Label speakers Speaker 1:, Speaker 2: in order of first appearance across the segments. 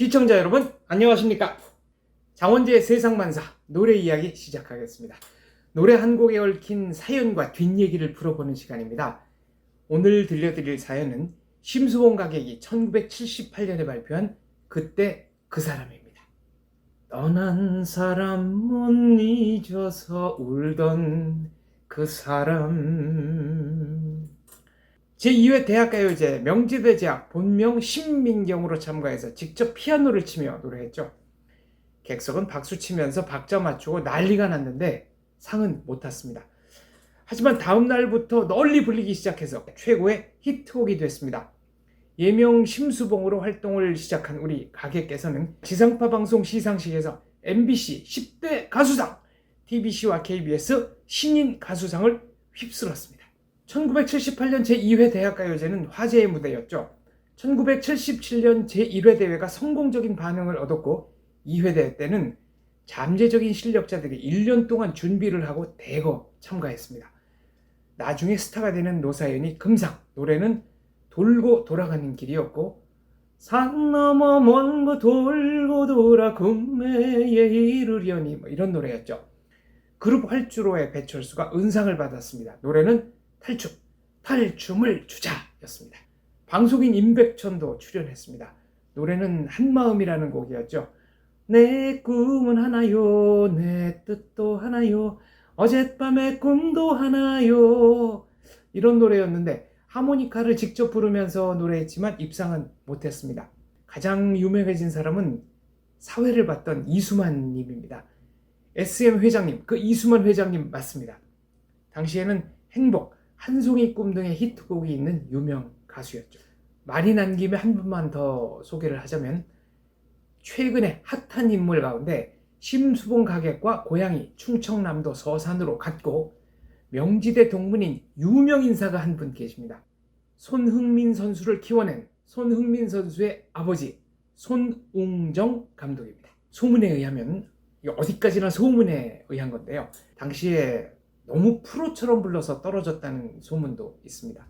Speaker 1: 시청자 여러분 안녕하십니까? 장원재의 세상만사 노래 이야기 시작하겠습니다. 노래 한 곡에 얽힌 사연과 뒷얘기를 풀어보는 시간입니다. 오늘 들려드릴 사연은 심수봉 가객이 1978년에 발표한 그때 그 사람입니다. 떠난 사람 못 잊어서 울던 그 사람 제2회 대학가요제 명지대 제학 본명 신민경으로 참가해서 직접 피아노를 치며 노래했죠. 객석은 박수 치면서 박자 맞추고 난리가 났는데 상은 못 탔습니다. 하지만 다음 날부터 널리 불리기 시작해서 최고의 히트곡이 됐습니다. 예명 심수봉으로 활동을 시작한 우리 가객께서는 지상파 방송 시상식에서 MBC 10대 가수상, TBC와 KBS 신인 가수상을 휩쓸었습니다. 1978년 제2회 대학가요제는 화제의 무대였죠. 1977년 제1회 대회가 성공적인 반응을 얻었고 2회 대회 때는 잠재적인 실력자들이 1년 동안 준비를 하고 대거 참가했습니다. 나중에 스타가 되는 노사연이 금상, 노래는 돌고 돌아가는 길이었고 산 넘어 먼거 돌고 돌아 금매에 이르려니 뭐 이런 노래였죠. 그룹 활주로의 배철수가 은상을 받았습니다. 노래는 탈춤, 탈춤을 주자였습니다. 방송인 임백천도 출연했습니다. 노래는 한마음이라는 곡이었죠. 내 꿈은 하나요, 내 뜻도 하나요, 어젯밤의 꿈도 하나요. 이런 노래였는데 하모니카를 직접 부르면서 노래했지만 입상은 못했습니다. 가장 유명해진 사람은 사회를 봤던 이수만 님입니다. SM 회장님, 그 이수만 회장님 맞습니다. 당시에는 행복, 한 송이 꿈 등의 히트곡이 있는 유명 가수였죠. 말이 난 김에 한 분만 더 소개를 하자면 최근에 핫한 인물 가운데 심수봉 가객과 고향이 충청남도 서산으로 갔고 명지대 동문인 유명 인사가 한 분 계십니다. 손흥민 선수를 키워낸 손흥민 선수의 아버지 손웅정 감독입니다. 소문에 의하면 어디까지나 소문에 의한 건데요. 당시에 너무 프로처럼 불러서 떨어졌다는 소문도 있습니다.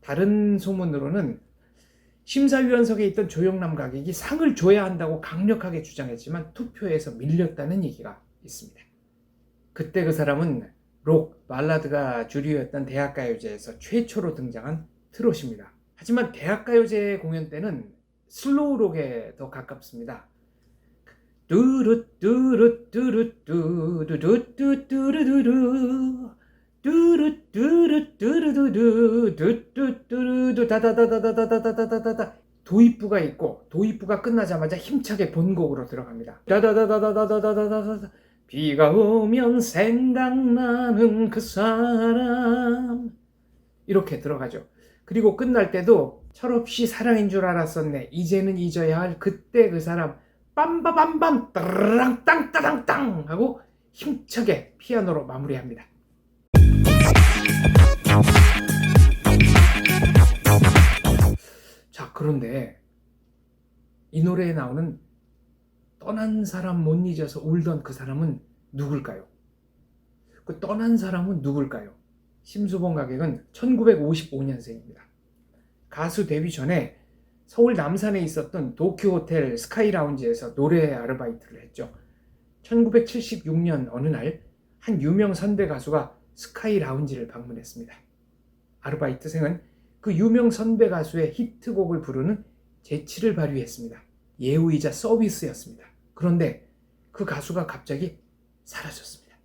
Speaker 1: 다른 소문으로는 심사위원석에 있던 조영남 가객이 상을 줘야 한다고 강력하게 주장했지만 투표에서 밀렸다는 얘기가 있습니다. 그때 그 사람은 록, 발라드가 주류였던 대학가요제에서 최초로 등장한 트롯입니다. 하지만 대학가요제 공연 때는 슬로우록에 더 가깝습니다. 사람 빰바밤밤 따랑 땅따랑땅 하고 힘차게 피아노로 마무리합니다. 자 그런데 이 노래에 나오는 떠난 사람 못 잊어서 울던 그 사람은 누굴까요? 그 떠난 사람은 누굴까요? 심수봉 가객은 1955년생입니다. 가수 데뷔 전에 서울 남산에 있었던 도쿄 호텔 스카이 라운지에서 노래 아르바이트를 했죠. 1976년 어느 날 한 유명 선배 가수가 스카이 라운지를 방문했습니다. 아르바이트생은 그 유명 선배 가수의 히트곡을 부르는 재치를 발휘했습니다. 예우이자 서비스였습니다. 그런데 그 가수가 갑자기 사라졌습니다.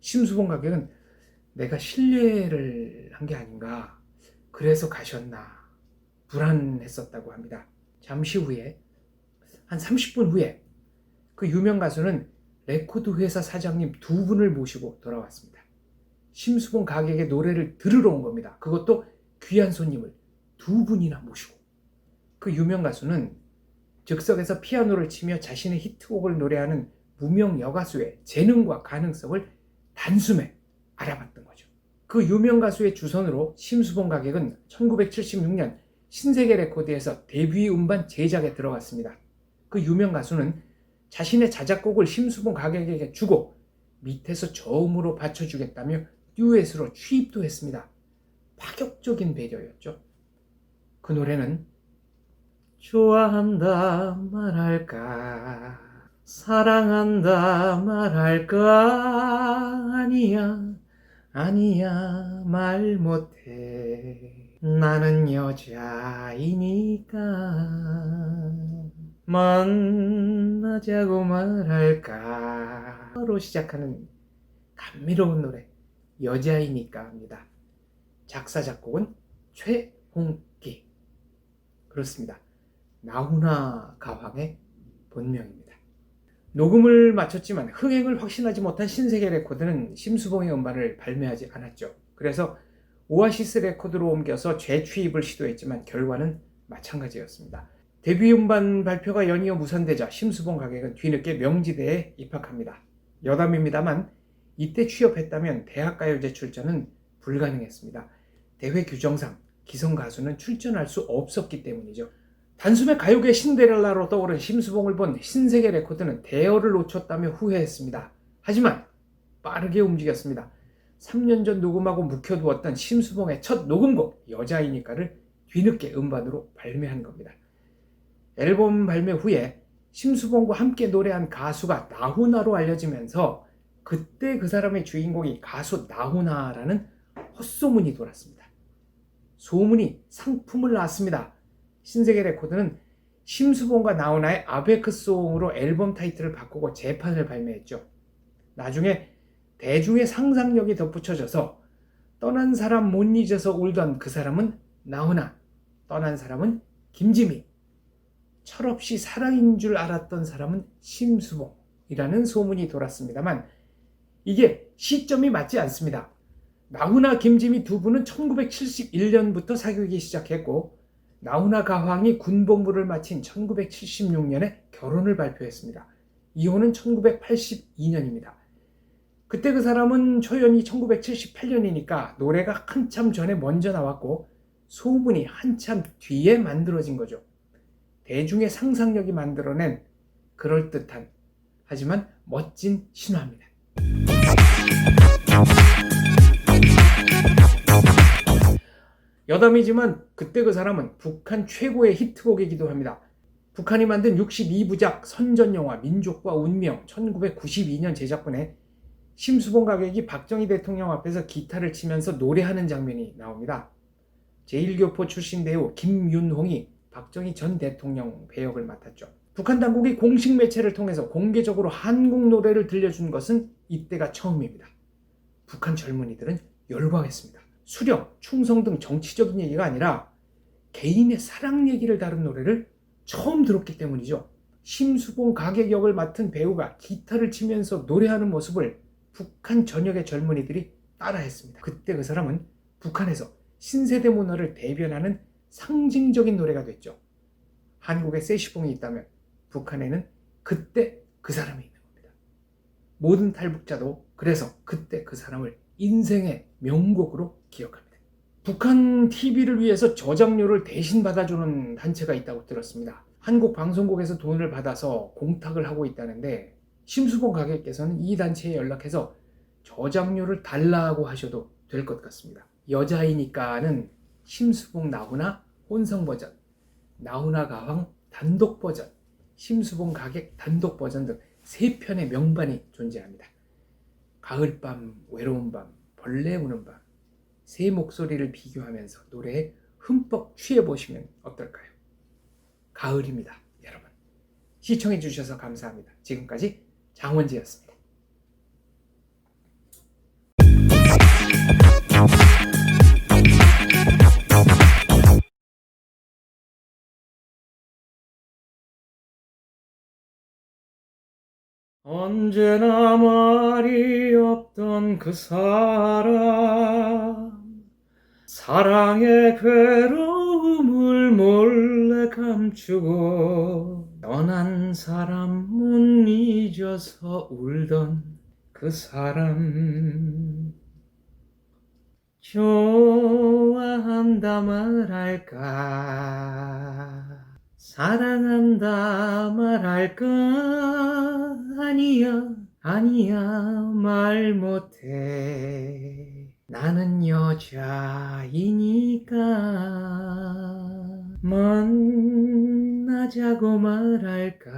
Speaker 1: 심수봉 가격은 내가 신뢰를 한 게 아닌가, 그래서 가셨나, 불안했었다고 합니다. 잠시 후에, 한 30분 후에, 그 유명 가수는 레코드 회사 사장님 두 분을 모시고 돌아왔습니다. 심수봉 가객의 노래를 들으러 온 겁니다. 그것도 귀한 손님을 두 분이나 모시고. 그 유명 가수는 즉석에서 피아노를 치며 자신의 히트곡을 노래하는 무명 여가수의 재능과 가능성을 단숨에 알아봤던 거죠. 그 유명 가수의 주선으로 심수봉 가객은 1976년 신세계 레코드에서 데뷔 음반 제작에 들어갔습니다. 그 유명 가수는 자신의 자작곡을 심수봉 가객에게 주고 밑에서 저음으로 받쳐주겠다며 듀엣으로 취입도 했습니다. 파격적인 배려였죠. 그 노래는 좋아한다 말할까 사랑한다 말할까 아니야 아니야 말 못해 나는 여자이니까 만나자고 말할까? 로 시작하는 감미로운 노래 여자이니까 합니다. 작사 작곡은 최홍기. 그렇습니다. 나훈아 가왕의 본명입니다. 녹음을 마쳤지만 흥행을 확신하지 못한 신세계 레코드는 심수봉의 음반을 발매하지 않았죠. 그래서 오아시스 레코드로 옮겨서 재취입을 시도했지만 결과는 마찬가지였습니다. 데뷔 음반 발표가 연이어 무산되자 심수봉 가객은 뒤늦게 명지대에 입학합니다. 여담입니다만 이때 취업했다면 대학가요제 출전은 불가능했습니다. 대회 규정상 기성 가수는 출전할 수 없었기 때문이죠. 단숨에 가요계 신데렐라로 떠오른 심수봉을 본 신세계 레코드는 대여를 놓쳤다며 후회했습니다. 하지만 빠르게 움직였습니다. 3년 전 녹음하고 묵혀두었던 심수봉의 첫 녹음곡 여자이니까를 뒤늦게 음반으로 발매한 겁니다. 앨범 발매 후에 심수봉과 함께 노래한 가수가 나훈아로 알려지면서 그때 그 사람의 주인공이 가수 나훈아라는 헛소문이 돌았습니다. 소문이 상품을 낳았습니다. 신세계 레코드는 심수봉과 나훈아의 아베크송으로 앨범 타이틀을 바꾸고 재판을 발매했죠. 나중에 대중의 상상력이 덧붙여져서 떠난 사람 못 잊어서 울던 그 사람은 나훈아, 떠난 사람은 김지미, 철없이 사랑인 줄 알았던 사람은 심수봉이라는 소문이 돌았습니다만 이게 시점이 맞지 않습니다. 나훈아, 김지미 두 분은 1971년부터 사귀기 시작했고 나훈아 가황이 군복무를 마친 1976년에 결혼을 발표했습니다. 이혼은 1982년입니다. 그때 그 사람은 초연이 1978년이니까 노래가 한참 전에 먼저 나왔고 소문이 한참 뒤에 만들어진 거죠. 대중의 상상력이 만들어낸 그럴듯한 하지만 멋진 신화입니다. 여담이지만 그때 그 사람은 북한 최고의 히트곡이기도 합니다. 북한이 만든 62부작 선전영화 민족과 운명 1992년 제작분에 심수봉 가객이 박정희 대통령 앞에서 기타를 치면서 노래하는 장면이 나옵니다. 제1교포 출신 배우 김윤홍이 박정희 전 대통령 배역을 맡았죠. 북한 당국이 공식 매체를 통해서 공개적으로 한국 노래를 들려준 것은 이때가 처음입니다. 북한 젊은이들은 열광했습니다. 수령, 충성 등 정치적인 얘기가 아니라 개인의 사랑 얘기를 다룬 노래를 처음 들었기 때문이죠. 심수봉 가객 역을 맡은 배우가 기타를 치면서 노래하는 모습을 북한 전역의 젊은이들이 따라했습니다. 그때 그 사람은 북한에서 신세대 문화를 대변하는 상징적인 노래가 됐죠. 한국에 세시봉이 있다면 북한에는 그때 그 사람이 있는 겁니다. 모든 탈북자도 그래서 그때 그 사람을 인생의 명곡으로 기억합니다. 북한 TV를 위해서 저작료를 대신 받아주는 단체가 있다고 들었습니다. 한국 방송국에서 돈을 받아서 공탁을 하고 있다는데 심수봉 가객께서는 이 단체에 연락해서 저작료를 달라고 하셔도 될 것 같습니다. 여자이니까는 심수봉 나훈아 혼성 버전, 나훈아 가왕 단독 버전, 심수봉 가객 단독 버전 등 세 편의 명반이 존재합니다. 가을밤, 외로운 밤, 벌레 우는 밤, 세 목소리를 비교하면서 노래에 흠뻑 취해보시면 어떨까요? 가을입니다, 여러분. 시청해주셔서 감사합니다. 지금까지 장원지였습니다. 언제나 말이 없던 그 사람 사랑의 괴로움 을 몰래 감추고 떠난 사람 못 잊어서 울던 그 사람. 좋아한다 말할까? 사랑한다 말할까? 아니야 아니야 말 못해 나는 여자이니까 만 가자고 말할까?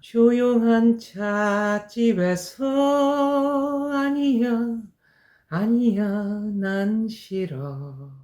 Speaker 1: 조용한 찻집에서 아니야 아니야 난 싫어